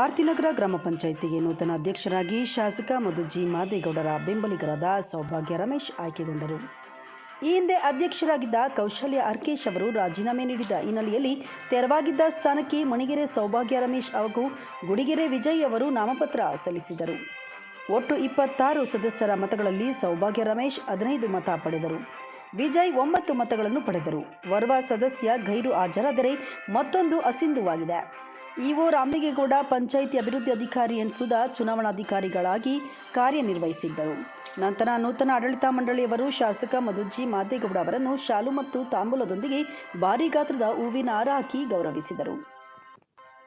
ಆರ್ತಿನಗರ ಗ್ರಾಮ ಪಂಚಾಯಿತಿಗೆ ನೂತನ ಅಧ್ಯಕ್ಷರಾಗಿ ಶಾಸಕ ಮಧುಜಿ ಮಾದೇಗೌಡರ ಬೆಂಬಲಿಗರಾದ ಸೌಭಾಗ್ಯ ರಮೇಶ್ ಆಯ್ಕೆಗೊಂಡರು. ಈ ಹಿಂದೆ ಅಧ್ಯಕ್ಷರಾಗಿದ್ದ ಕೌಶಲ್ಯ ಅರ್ಕೇಶ್ ಅವರು ರಾಜೀನಾಮೆ ನೀಡಿದ ಹಿನ್ನೆಲೆಯಲ್ಲಿ ತೆರವಾಗಿದ್ದ ಸ್ಥಾನಕ್ಕೆ ಮಣಿಗೆರೆ ಸೌಭಾಗ್ಯ ರಮೇಶ್ ಹಾಗೂ ಗುಡಿಗೆರೆ ವಿಜಯ್ ಅವರು ನಾಮಪತ್ರ ಸಲ್ಲಿಸಿದರು. ಒಟ್ಟು ಇಪ್ಪತ್ತಾರು ಸದಸ್ಯರ ಮತಗಳಲ್ಲಿ ಸೌಭಾಗ್ಯ ರಮೇಶ್ ಹದಿನೈದು ಮತ ಪಡೆದರು. ವಿಜಯ್ ಒಂಬತ್ತು ಮತಗಳನ್ನು ಪಡೆದರು. ವರ್ವ ಸದಸ್ಯ ಗೈರು ಹಾಜರಾದರೆ ಮತ್ತೊಂದು ಅಸಿಂಧುವಾಗಿದೆ. ಇಒ ರಾಮಲಿಂಗೇಗೌಡ, ಪಂಚಾಯಿತಿ ಅಭಿವೃದ್ಧಿ ಅಧಿಕಾರಿ ಎನ್ ಸುಧಾ ಚುನಾವಣಾಧಿಕಾರಿಗಳಾಗಿ ಕಾರ್ಯನಿರ್ವಹಿಸಿದ್ದರು. ನಂತರ ನೂತನ ಆಡಳಿತ ಮಂಡಳಿಯವರು ಶಾಸಕ ಮಧುಜಿ ಮಾದೇಗೌಡ ಅವರನ್ನು ಶಾಲು ಮತ್ತು ತಾಂಬೂಲದೊಂದಿಗೆ ಭಾರೀ ಗಾತ್ರದ ಹೂವಿನ ಹಾರ ಹಾಕಿ ಗೌರವಿಸಿದರು.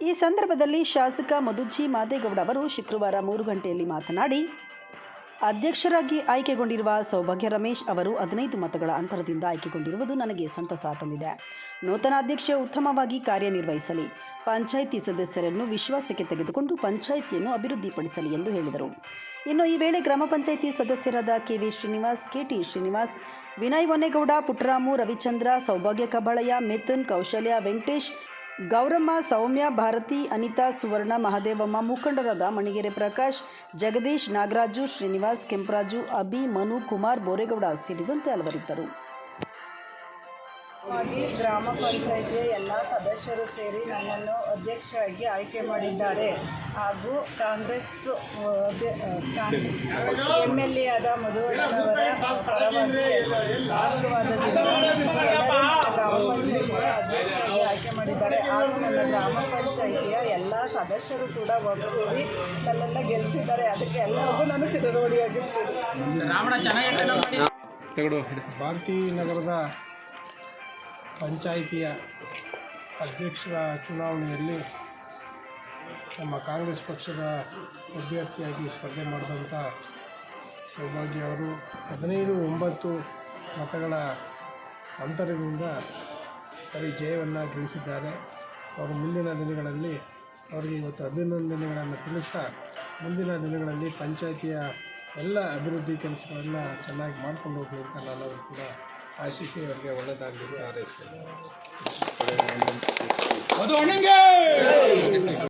ಈ ಸಂದರ್ಭದಲ್ಲಿ ಶಾಸಕ ಮಧುಜಿ ಮಾದೇಗೌಡ ಅವರು ಶುಕ್ರವಾರ ಮೂರು ಗಂಟೆಯಲ್ಲಿ ಮಾತನಾಡಿ ಅಧ್ಯಕ್ಷರಾಗಿ ಆಯ್ಕೆಗೊಂಡಿರುವ ಸೌಭಾಗ್ಯ ರಮೇಶ್ ಅವರು ಹದಿನೈದು ಮತಗಳ ಅಂತರದಿಂದ ಆಯ್ಕೆಗೊಂಡಿರುವುದು ನನಗೆ ಸಂತಸ ತಂದಿದೆ. ನೂತನ ಅಧ್ಯಕ್ಷ ಉತ್ತಮವಾಗಿ ಕಾರ್ಯನಿರ್ವಹಿಸಲಿ. ಪಂಚಾಯಿತಿ ಸದಸ್ಯರನ್ನು ವಿಶ್ವಾಸಕ್ಕೆ ತೆಗೆದುಕೊಂಡು ಪಂಚಾಯಿತಿಯನ್ನು ಅಭಿವೃದ್ಧಿಪಡಿಸಲಿ ಎಂದು ಹೇಳಿದರು. ಇನ್ನು ಈ ವೇಳೆ ಗ್ರಾಮ ಪಂಚಾಯಿತಿ ಸದಸ್ಯರಾದ K V Srinivas K T Srinivas, Vinay Vanegowda Puttaramu, Ravichandra, Saubhagya Kabalaiah Mithun, ಕೌಶಲ್ಯ, ವೆಂಕಟೇಶ್ ಗೌರಮ್ಮ, ಸೌಮ್ಯ, ಭಾರತಿ, ಅನಿತಾ, ಸುವರ್ಣ, ಮಹದೇವಮ್ಮ, ಮುಖಂಡರಾದ ಮಣಿಗೆರೆ ಪ್ರಕಾಶ್, ಜಗದೀಶ್, ನಾಗರಾಜು, ಶ್ರೀನಿವಾಸ್, ಕೆಂಪರಾಜು, ಅಭಿ, ಮನು, ಕುಮಾರ್, ಬೋರೇಗೌಡ ಸೇರಿದಂತೆ ಹಲವರಿದ್ದರು. ಗ್ರಾಮ ಪಂಚಾಯಿತಿಯ ಎಲ್ಲ ಸದಸ್ಯರು ಸೇರಿ ನನ್ನನ್ನು ಅಧ್ಯಕ್ಷರಾಗಿ ಆಯ್ಕೆ ಮಾಡಿದ್ದಾರೆ. ಹಾಗೂ ಕಾಂಗ್ರೆಸ್ ಎಂ ಎಲ್ ಎ ಆದ ಮಧುವಣ್ಣನವರ ಆಶೀರ್ವಾದದಿಂದ ಗ್ರಾಮ ಪಂಚಾಯಿತಿಯ ಅಧ್ಯಕ್ಷರಾಗಿ ಆಯ್ಕೆ ಮಾಡಿದ್ದಾರೆ. ಹಾಗೂ ನನ್ನ ಗ್ರಾಮ ಪಂಚಾಯಿತಿಯ ಎಲ್ಲ ಸದಸ್ಯರು ಕೂಡ ಒಗ್ಗೂಡಿ ನನ್ನೆಲ್ಲ ಗೆಲ್ಲಿಸಿದ್ದಾರೆ ಅದಕ್ಕೆ ಎಲ್ಲರಿಗೂ ನಾನು ಚಿರಋಣಿಯಾಗಿರ್ತೀನಿ. ಭಾರತೀ ನಗರದ ಪಂಚಾಯಿತಿಯ ಅಧ್ಯಕ್ಷರ ಚುನಾವಣೆಯಲ್ಲಿ ನಮ್ಮ ಕಾಂಗ್ರೆಸ್ ಪಕ್ಷದ ಅಭ್ಯರ್ಥಿಯಾಗಿ ಸ್ಪರ್ಧೆ ಮಾಡಿದಂಥ ಸೌಭಾಗ್ಯ ಅವರು ಹದಿನೈದು ಒಂಬತ್ತು ಮತಗಳ ಅಂತರದಿಂದ ಸರಿ ಜಯವನ್ನು ಗಳಿಸಿದ್ದಾರೆ. ಅವರು ಮುಂದಿನ ದಿನಗಳಲ್ಲಿ ಅವರಿಗೆ ಇವತ್ತು ಅಭಿನಂದನೆಗಳನ್ನು ತಿಳಿಸ್ತಾ ಮುಂದಿನ ದಿನಗಳಲ್ಲಿ ಪಂಚಾಯಿತಿಯ ಎಲ್ಲ ಅಭಿವೃದ್ಧಿ ಕೆಲಸಗಳನ್ನು ಚೆನ್ನಾಗಿ ಮಾಡ್ಕೊಂಡು ಹೋಗಲಿ ಅಂತ ನಾನು ಅವರು ಕೂಡ ಆಶಿಸಿ ಅವರಿಗೆ ಒಳ್ಳೆಯದಾಗಲಿ ಅಂತ ಹಾರೈಸ್ತೇನೆ